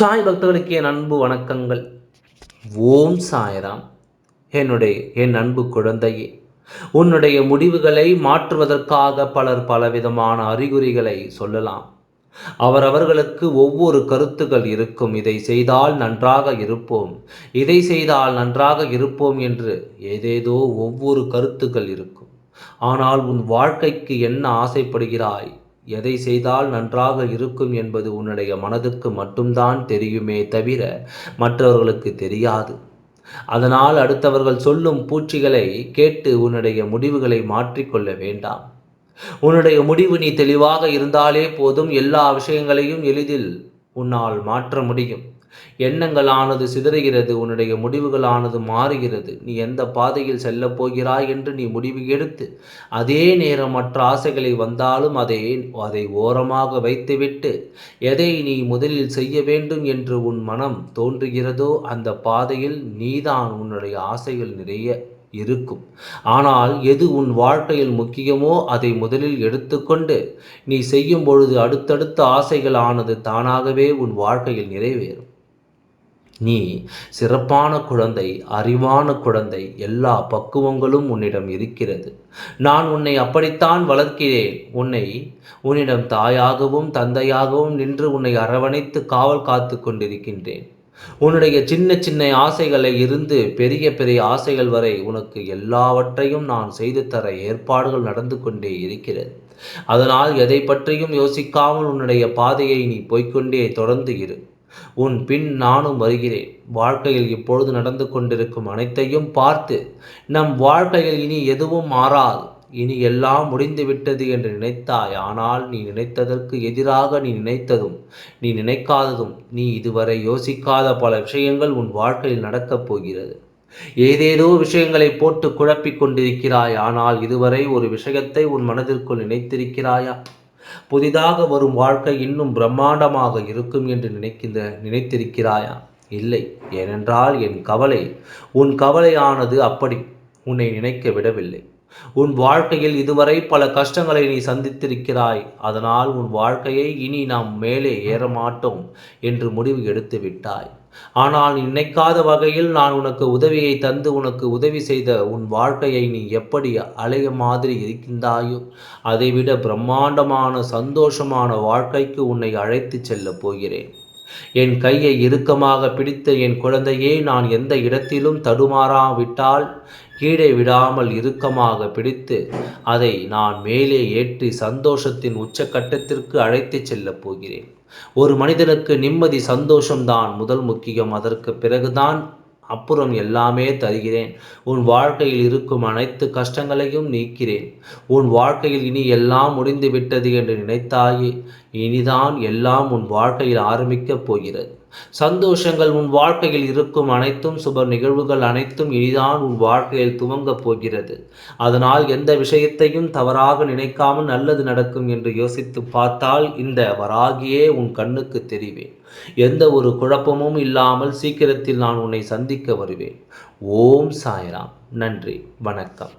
சாய் பக்தர்களுக்கு என் அன்பு வணக்கங்கள். ஓம் சாய்ராம். என்னுடைய என் அன்பு குழந்தையே உன்னுடைய முடிவுகளை மாற்றுவதற்காக பலர் பலவிதமான அறிகுறிகளை சொல்லலாம். அவரவர்களுக்கு ஒவ்வொரு கருத்துகள் இருக்கும். இதை செய்தால் நன்றாக இருப்போம். இதை செய்தால் நன்றாக இருப்போம் என்று ஏதேதோ ஒவ்வொரு கருத்துக்கள் இருக்கும். ஆனால் உன் வாழ்க்கைக்கு என்ன ஆசைப்படுகிறாய்? எதை செய்தால் நன்றாக இருக்கும் என்பது உன்னுடைய மனதுக்கு மட்டும்தான் தெரியுமே தவிர மற்றவர்களுக்கு தெரியாது. அதனால் அடுத்தவர்கள் சொல்லும் பூச்சிகளை கேட்டு உன்னுடைய முடிவுகளை மாற்றிக்கொள்ள வேண்டாம். உன்னுடைய முடிவு நீ தெளிவாக இருந்தாலே போதும் எல்லா விஷயங்களையும் எளிதில் உன்னால் மாற்ற முடியும். எண்ணங்களானது சிதறுகிறது உன்னுடைய முடிவுகளானது மாறுகிறது. நீ எந்த பாதையில் செல்லப் போகிறாய் என்று நீ முடிவு எடுத்து அதே நேரம் மற்ற ஆசைகளை வந்தாலும் அதை அதை ஓரமாக வைத்துவிட்டு எதை நீ முதலில் செய்ய வேண்டும் என்று உன் மனம் தோன்றுகிறதோ அந்த பாதையில் நீதான் உன்னுடைய ஆசைகள் நிறைய இருக்கும். ஆனால் எது உன் வாழ்க்கையில் முக்கியமோ அதை முதலில் எடுத்துக்கொண்டு நீ செய்யும் பொழுது அடுத்தடுத்த ஆசைகள் ஆனது தானாகவே உன் வாழ்க்கையில் நிறைவேறும். நீ சிறப்பான குழந்தை அறிவான குழந்தை எல்லா பக்குவங்களும் உன்னிடம் இருக்கிறது. நான் உன்னை அப்படித்தான் வளர்க்கிறேன். உன்னை உன்னிடம் தாயாகவும் தந்தையாகவும் நின்று உன்னை அரவணைத்து காவல் காத்து கொண்டிருக்கின்றேன். உன்னுடைய சின்ன சின்ன ஆசைகளை இருந்து பெரிய பெரிய ஆசைகள் வரை உனக்கு எல்லாவற்றையும் நான் செய்து தர ஏற்பாடுகள் நடந்து கொண்டே இருக்கிறது. அதனால் எதை பற்றியும் யோசிக்காமல் உன்னுடைய பாதையை நீ போய்கொண்டே தொடர்ந்து இரு. உன் பின் நானும் வருகிறேன். வாழ்க்கையில் இப்பொழுது நடந்து கொண்டிருக்கும் அனைத்தையும் பார்த்து நம் வாழ்க்கையில் இனி எதுவும் மாறாது. இனி எல்லாம் முடிந்து விட்டது என்று நினைத்தாய். ஆனால் நீ நினைத்ததற்கு எதிராக நீ நினைத்ததும் நீ நினைக்காததும் நீ இதுவரை யோசிக்காத பல விஷயங்கள் உன் வாழ்க்கையில் நடக்கப் போகிறது. ஏதேதோ விஷயங்களை போட்டு குழப்பிக் கொண்டிருக்கிறாய். ஆனால் இதுவரை ஒரு விஷயத்தை உன் மனதிற்குள் நினைத்திருக்கிறாயா? புதிதாக வரும் வாழ்க்கை இன்னும் பிரம்மாண்டமாக இருக்கும் என்று நினைக்கின்ற நினைத்திருக்கிறாயா? இல்லை. ஏனென்றால் என் கவலை உன் கவலையானது அப்படி உன்னை நினைக்க விடவில்லை. உன் வாழ்க்கையில் இதுவரை பல கஷ்டங்களை நீ சந்தித்திருக்கிறாய். அதனால் உன் வாழ்க்கையை இனி நாம் மேலே ஏற மாட்டோம் என்று முடிவு எடுத்து விட்டாய். ஆனால் நினைக்காத வகையில் நான் உனக்கு உதவியை தந்து உனக்கு உதவி செய்த உன் வாழ்க்கையை நீ எப்படி அலைய மாதிரி இருக்கின்றாயோ அதைவிட பிரம்மாண்டமான சந்தோஷமான வாழ்க்கைக்கு உன்னை அழைத்து செல்லப் போகிறேன். என் கையை இறுக்கமாக பிடித்த என் குழந்தையே நான் எந்த இடத்திலும் தடுமாறாவிட்டால் கீழே விடாமல் இறுக்கமாக பிடித்து அதை நான் மேலே ஏற்றி சந்தோஷத்தின் உச்சக்கட்டத்திற்கு அழைத்துச் செல்லப் போகிறேன். ஒரு மனிதனுக்கு நிம்மதி சந்தோஷம்தான் முதல் முக்கியம். அதற்கு பிறகுதான் அப்புறம் எல்லாமே தருகிறேன். உன் வாழ்க்கையில் இருக்கும் அனைத்து கஷ்டங்களையும் நீக்கிறேன். உன் வாழ்க்கையில் இனி எல்லாம் முடிந்து விட்டது என்று நினைத்தாயே இனிதான் எல்லாம் உன் வாழ்க்கையில் ஆரம்பிக்கப் போகிறது. சந்தோஷங்கள் உன் வாழ்க்கையில் இருக்கும் அனைத்தும் சுப நிகழ்வுகள் அனைத்தும் இனிதான் உன் வாழ்க்கையில் துவங்கப் போகிறது. அதனால் எந்த விஷயத்தையும் தவறாக நினைக்காமல் நல்லது நடக்கும் என்று யோசித்து பார்த்தால் இந்த வராகியே உன் கண்ணுக்கு தெரிவேன். எந்த ஒரு குழப்பமும் இல்லாமல் சீக்கிரத்தில் நான் உன்னை சந்திக்க வருவேன். ஓம் சாய்ராம். நன்றி. வணக்கம்.